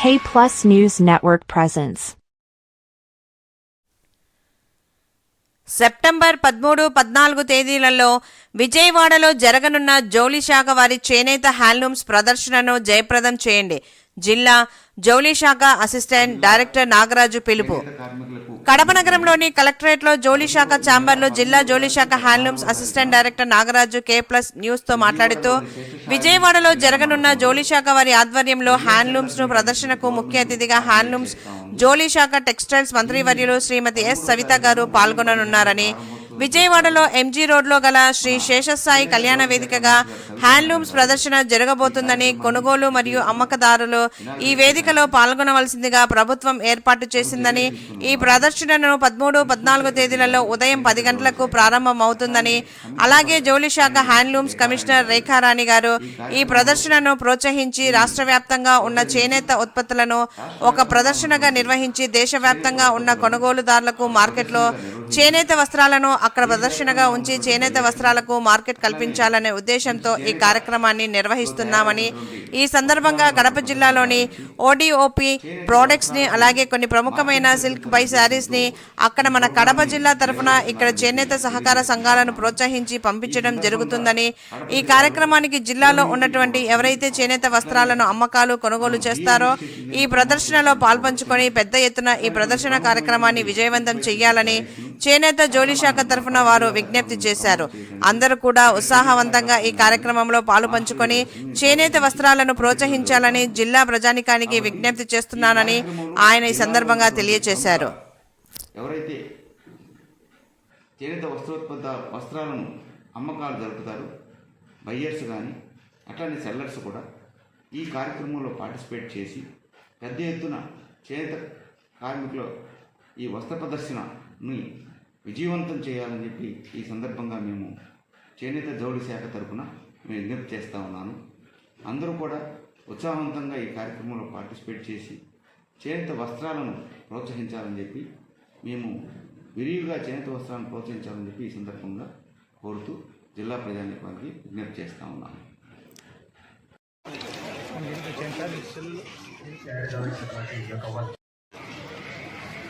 K Plus News Network presents. September పదమూడు పద్నాలుగు తేదీలలో విజయవాడలో జరగనున్న జౌలి శాఖ వారి చేనేత హ్యాండ్లూమ్స్ ప్రదర్శనను జయప్రదం చేయండి జిల్లా జౌలి శాఖ అసిస్టెంట్ డైరెక్టర్ నాగరాజు పిలుపు కడప నగరంలోని కలెక్టరేట్లో జౌలి శాఖ ఛాంబర్లో జిల్లా జౌలి శాఖ handlooms assistant director Nagaraju K plus న్యూస్తో మాట్లాడుతూ విజయవాడలో జరగనున్న జోలీ శాఖ వారి ఆధ్వర్యంలో హ్యాండ్లూమ్స్ను ప్రదర్శనకు ముఖ్య అతిథిగా హ్యాండ్లూమ్స్ జోలీ శాఖ టెక్స్టైల్స్ మంత్రివర్యులు శ్రీమతి ఎస్. సవిత గారు పాల్గొననున్నారని విజయవాడలో ఎంజీ రోడ్లో గల శ్రీ శేషస్థాయి కళ్యాణ వేదికగా హ్యాండ్లూమ్స్ ప్రదర్శన జరగబోతుందని కొనుగోలు మరియు అమ్మకదారులు ఈ వేదికలో పాల్గొనవలసిందిగా ప్రభుత్వం ఏర్పాటు చేసిందని ఈ ప్రదర్శనను పదమూడు పద్నాలుగు తేదీలలో ఉదయం పది గంటలకు ప్రారంభమవుతుందని అలాగే జౌలి శాఖ హ్యాండ్లూమ్స్ కమిషనర్ రేఖారాణి గారు ఈ ప్రదర్శనను ప్రోత్సహించి రాష్ట్ర వ్యాప్తంగా ఉన్న చేనేత ఉత్పత్తులను ఒక ప్రదర్శనగా నిర్వహించి దేశవ్యాప్తంగా ఉన్న కొనుగోలుదారులకు మార్కెట్లో చేనేత వస్త్రాలను అక్కడ ప్రదర్శనగా ఉంచి చేనేత వస్త్రాలకు మార్కెట్ కల్పించాలనే ఉద్దేశంతో ఈ కార్యక్రమాన్ని నిర్వహిస్తున్నామని ఈ సందర్భంగా కడప జిల్లాలోని ఓడిఓపి ప్రోడక్ట్స్ని అలాగే కొన్ని ప్రముఖమైన సిల్క్ బై శారీస్ని అక్కడ మన కడప జిల్లా తరఫున ఇక్కడ చేనేత సహకార సంఘాలను ప్రోత్సహించి పంపించడం జరుగుతుందని ఈ కార్యక్రమానికి జిల్లాలో ఉన్నటువంటి ఎవరైతే చేనేత వస్త్రాలను అమ్మకాలు కొనుగోలు చేస్తారో ఈ ప్రదర్శనలో పాల్పంచుకొని పెద్ద ఎత్తున ఈ ప్రదర్శన కార్యక్రమాన్ని విజయవంతం చేయాలని చేనేత జోలి శాఖ తరఫున వారు విజ్ఞప్తి చేశారు. అందరూ కూడా ఉత్సాహవంతంగా ఈ కార్యక్రమంలో పాలు పంచుకొని చేనేత వస్త్రాలను ప్రోత్సహించాలని జిల్లా ప్రజానికానికి విజ్ఞప్తి చేస్తున్నానని ఆయన ఈ సందర్భంగా తెలియజేశారు. ఎవరైతే చేనేత వస్త్రోత్పత్త వస్త్రాలను అమ్మకాలు జరుపుతారు బయ్యర్స్ కానీ అట్లానే సెల్లర్స్ కూడా ఈ కార్యక్రమంలో పార్టిసిపేట్ చేసి పెద్ద ఎత్తున చేనేత కార్మికులు ఈ వస్త్ర ప్రదర్శనని విజయవంతం చేయాలని చెప్పి ఈ సందర్భంగా మేము చేనేత జౌళి శాఖ తరపున మేము విజ్ఞప్తి చేస్తూ ఉన్నాను. అందరూ కూడా ఉత్సాహవంతంగా ఈ కార్యక్రమంలో పార్టిసిపేట్ చేసి చేనేత వస్త్రాలను ప్రోత్సహించాలని చెప్పి మేము విరివిగా చేనేత వస్త్రాలను ప్రోత్సహించాలని చెప్పి ఈ సందర్భంగా కోరుతూ జిల్లా ప్రజానికానికి విజ్ఞప్తి చేస్తూ ఉన్నాను.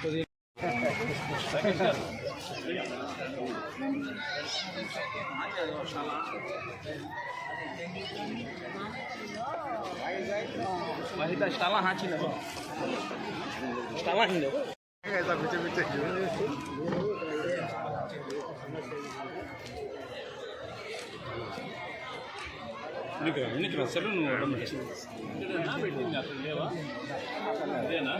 Mas ele está lá, ratinho. Está lá ainda. నీకు నీకు అసలు నువ్వు పెట్టింది అక్కడ లేవా అదేనా